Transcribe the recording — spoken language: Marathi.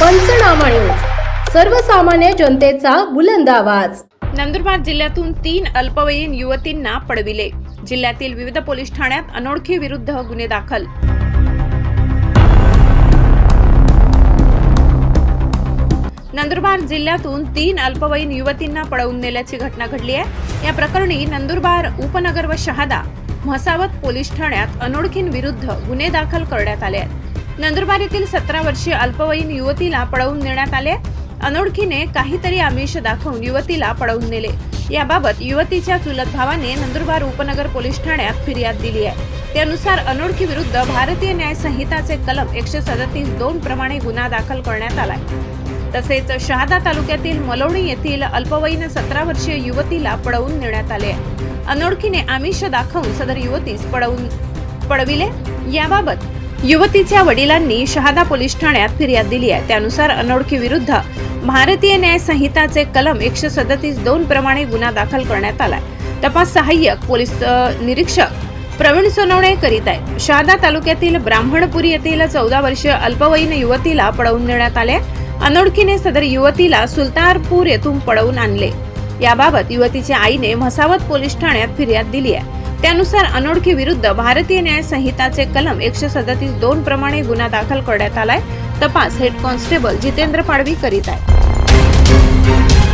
पंचनामा न्यूज सर्वसामान्य जनतेचा बुलंद आवाज. नंदुरबार जिल्ह्यातून तीन अल्पवयीन युवतींना पडविले. जिल्ह्यातील विविध पोलीस ठाण्यात अनोळखी विरुद्ध गुन्हे दाखल. नंदुरबार जिल्ह्यातून तीन अल्पवयीन युवतींना पळवून नेल्याची घटना घडली आहे. या प्रकरणी नंदुरबार उपनगर व शहादा म्हसावत पोलीस ठाण्यात अनोळखींविरुद्ध गुन्हे दाखल करण्यात आले आहेत. नंदुरबार येथील सतरा वर्षीय अल्पवयीन युवतीला पळवून नेण्यात आले. अनोळखीने काहीतरी आमिष दाखवून युवतीला पळवून नेले. याबाबत युवतीच्या चुलत भावाने नंदुरबार उपनगर पोलीस ठाण्यात फिर्याद दिली आहे. त्यानुसार अनोळखी विरुद्ध भारतीय न्याय संहिताचे कलम एकशे सदतीस दोन प्रमाणे गुन्हा दाखल करण्यात आलाय. तसेच शहादा तालुक्यातील मलोणी येथील अल्पवयीन सतरा वर्षीय युवतीला पळवून नेण्यात आले आहे. अनोळखीने आमिष दाखवून सदर युवतीस पळवून पळविले. याबाबत युवतीच्या वडिलांनी शहादा पोलीस ठाण्यात फिर्याद दिली आहे. त्यानुसार अनोळखी विरुद्ध भारतीय न्याय संहिताचे कलम एकशे सदतीस दोन प्रमाणे गुन्हा दाखल करण्यात आलाय. तपास सहाय्यक पोलीस निरीक्षक प्रवीण सोनवणे करीत आहे शहादा तालुक्यातील ब्राह्मणपुरी येथील चौदा वर्षीय अल्पवयीन युवतीला पळवून नेण्यात आले. अनोळखीने सदर युवतीला सुलतानपूर येथून पळवून आणले. याबाबत युवतीच्या आईने म्हसावत पोलीस ठाण्यात फिर्याद दिली आहे. त्यानुसार अनोळखी विरुद्ध भारतीय न्याय संहिताचे कलम एकशे सदतीस दोन प्रमाणे गुन्हा दाखल करण्यात आलाय. तपास हेड कॉन्स्टेबल जितेंद्र पाडवी करीत आहे.